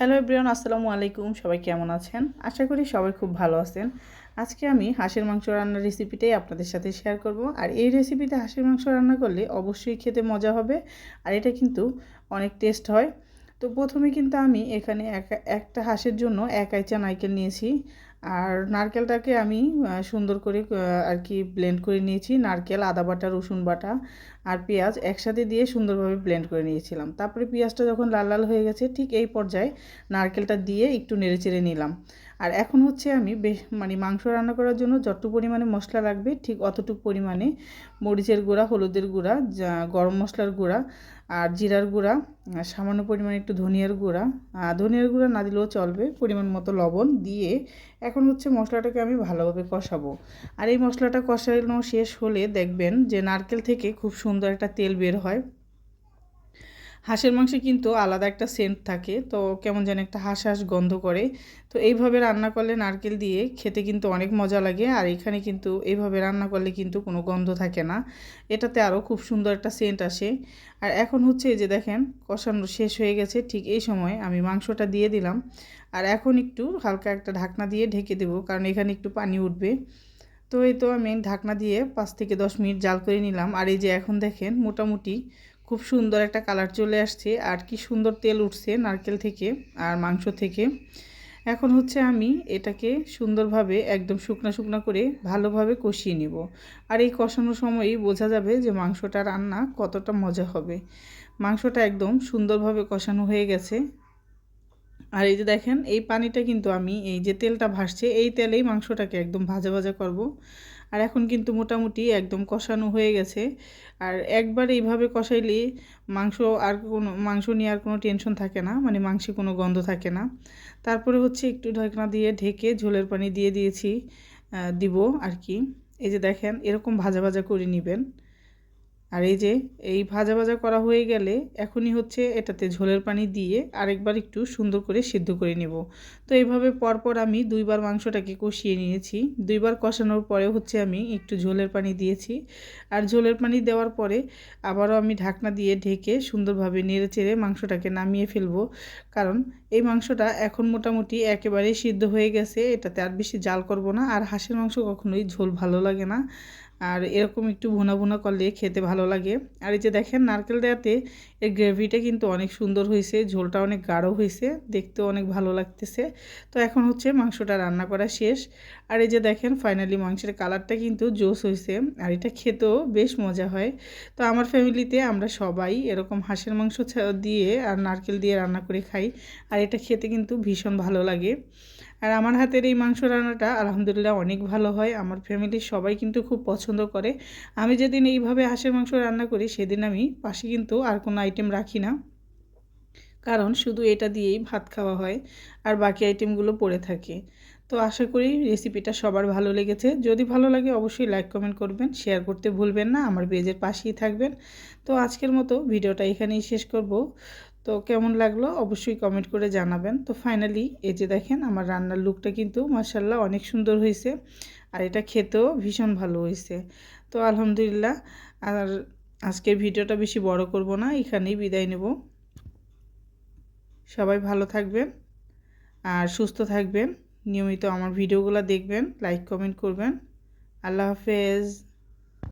Hello everyone, আসসালামু আলাইকুম। সবাই কেমন আছেন? আশা করি সবাই খুব ভালো আছেন। আজকে আমি হাঁসের মাংস রান্নার রেসিপিটাই আপনাদের সাথে শেয়ার করব। আর এই রেসিপিতে হাঁসের মাংস রান্না করলে অবশ্যই খেতে মজা হবে। আর এটা কিন্তু অনেক টেস্ট হয়। তো প্রথমে কিন্তু আমি এখানে এক- একটা হাঁসের জন্য এক আইচা নাইকেল নিয়েছি। আর নারকেলটাকে আমি সুন্দর করে আর কি ব্লেন্ড করে নিয়েছি। নারকেল, আদা বাটা, রসুন বাটা আর পেঁয়াজ একসাথে দিয়ে সুন্দরভাবে ব্লেন্ড করে নিয়েছিলাম। তারপরে পেঁয়াজটা যখন লাল লাল হয়ে গেছে, ঠিক এই পর্যায়ে নারকেলটা দিয়ে একটু নেড়েচেড়ে নিলাম। আর এখন হচ্ছে আমি বেশ মানে মাংস রান্না করার জন্য যতটুকু পরিমাণে মশলা লাগবে, ঠিক অতটুকু পরিমাণে মরিচের গুঁড়া, হলুদের গুঁড়া গরম মশলার গুঁড়া আর জিরার গুঁড়া সামান্য পরিমাণে একটু ধনিয়ার গুঁড়া। ধনিয়ার গুঁড়া না দিলেও চলবে, পরিমাণ মতো লবণ দিয়ে এখন হচ্ছে মশলাটাকে আমি ভালোভাবে কষাবো। আর এই মশলাটা কষানো শেষ হলে দেখবেন যে নারকেল থেকে খুব সুন্দর একটা তেল বের হয়। হাঁসের মাংসে কিন্তু আলাদা একটা সেন্ট থাকে, তো কেমন যেন একটা হাঁস হাঁস গন্ধ করে। তো এইভাবে রান্না করলে নারকেল দিয়ে খেতে কিন্তু অনেক মজা লাগে, আর এখানে কিন্তু এইভাবে রান্না করলে কিন্তু কোনো গন্ধ থাকে না। এটাতে আরও খুব সুন্দর একটা সেন্ট আসে। আর এখন হচ্ছে এই যে দেখেন, কষানো শেষ হয়ে গেছে, ঠিক এই সময় আমি মাংসটা দিয়ে দিলাম। আর এখন একটু হালকা একটা ঢাকনা দিয়ে ঢেকে দেবো, কারণ এখানে একটু পানি উঠবে। তো এই তো আমি ঢাকনা দিয়ে পাঁচ থেকে দশ মিনিট জাল করে নিলাম। আর এই যে এখন দেখেন, মোটামুটি খুব সুন্দর একটা কালার চলে আসছে। আর কি সুন্দর তেল উঠছে নারকেল থেকে আর মাংস থেকে। এখন হচ্ছে আমি এটাকে সুন্দরভাবে একদম শুকনা শুকনা করে ভালোভাবে কষিয়ে নিব। আর এই কষানোর সময়ই বোঝা যাবে যে মাংসটা রান্না কতটা মজা হবে। মাংসটা একদম সুন্দরভাবে কষানো হয়ে গেছে। আর এই যে দেখেন, এই পানিটা কিন্তু আমি, এই যে তেলটা ভাসছে, এই তেলেই মাংসটাকে একদম ভাজা ভাজা করব। আর এখন কিন্তু মোটামুটি একদম কষানো হয়ে গেছে। আর একবার এইভাবে কষাইলে মাংস আর কোনো, মাংস নিয়ে আর কোনো টেনশন থাকে না মানে মাংসে কোনো গন্ধ থাকে না। তারপরে হচ্ছে একটু ঢাকনা দিয়ে ঢেকে ঝোলের পানি দিয়ে দিয়েছি দিব আর কি। এই যে দেখেন, এরকম ভাজা ভাজা করে নেবেন। আর এই যে, এই ভাজা ভাজা করা হয়ে গেলে এখনই হচ্ছে এটাতে ঝোলের পানি দিয়ে আরেকবার একটু সুন্দর করে সিদ্ধ করে নেব। তো এইভাবে পরপর আমি দুইবার মাংসটাকে কষিয়ে নিয়েছি। দুইবার কষানোর পরে হচ্ছে আমি একটু ঝোলের পানি দিয়েছি। আর ঝোলের পানি দেওয়ার পরে আবারও আমি ঢাকনা দিয়ে ঢেকে সুন্দরভাবে নেড়ে চেড়ে মাংসটাকে নামিয়ে ফেলব। কারণ এই মাংসটা এখন মোটামুটি একেবারেই সিদ্ধ হয়ে গেছে। এটাতে আর বেশি জাল করব না। আর হাঁসের মাংস কখনোই ঝোল ভালো লাগে না। আর এরকম একটু ভুনা ভুনা করলে খেতে ভালো লাগে। আর এই যে দেখেন নারকেল দেওয়াতে এর গ্রেভিটা কিন্তু অনেক সুন্দর হয়েছে, ঝোলটা অনেক গাঢ় হয়েছে, দেখতেও অনেক ভালো লাগতেছে। তো এখন হচ্ছে মাংসটা রান্না করা শেষ। আর এই যে দেখেন ফাইনালি মাংসের কালারটা কিন্তু জোস হয়েছে, আর এটা খেতেও বেশ মজা হয়। তো আমার ফ্যামিলিতে আমরা সবাই এরকম হাঁসের মাংস দিয়ে আর নারকেল দিয়ে রান্না করে খাই, আর এটা খেতে কিন্তু ভীষণ ভালো লাগে। আর আমার হাতের এই মাংস রান্নাটা আলহামদুলিল্লাহ অনেক ভালো হয়। আমার ফ্যামিলির সবাই কিন্তু খুব পছন্দ করে। আমি যেদিন এইভাবে হাঁসের মাংস রান্না করি, সেদিন আমি পাশে কিন্তু আর কোনো আইটেম রাখি না। কারণ শুধু এটা দিয়েই ভাত খাওয়া হয় আর বাকি আইটেমগুলো পড়ে থাকে। তো আশা করি রেসিপিটা সবার ভালো লেগেছে। যদি ভালো লাগে অবশ্যই লাইক কমেন্ট করবেন শেয়ার করতে ভুলবেন না। আমার পেজের পাশেই থাকবেন। তো আজকের মতো ভিডিওটা এখানেই শেষ করব। তো কেমন লাগল? অবশ্যই কমেন্ট করে জানাবেন। তো ফাইনালি এই যে দেখেন আমার রান্নার লুকটা কিন্তু মাসাল্লাহ অনেক সুন্দর হয়েছে। আর এটা খেতেও ভীষণ ভালো হয়েছে। তো আলহামদুলিল্লাহ, আর আজকের ভিডিওটা বেশি বড় করব না, এখানেই বিদায় নেব। সবাই ভালো থাকবেন আর সুস্থ থাকবেন। নিয়মিত আমার ভিডিওগুলো দেখবেন লাইক কমেন্ট করবেন। আল্লাহ হাফেজ।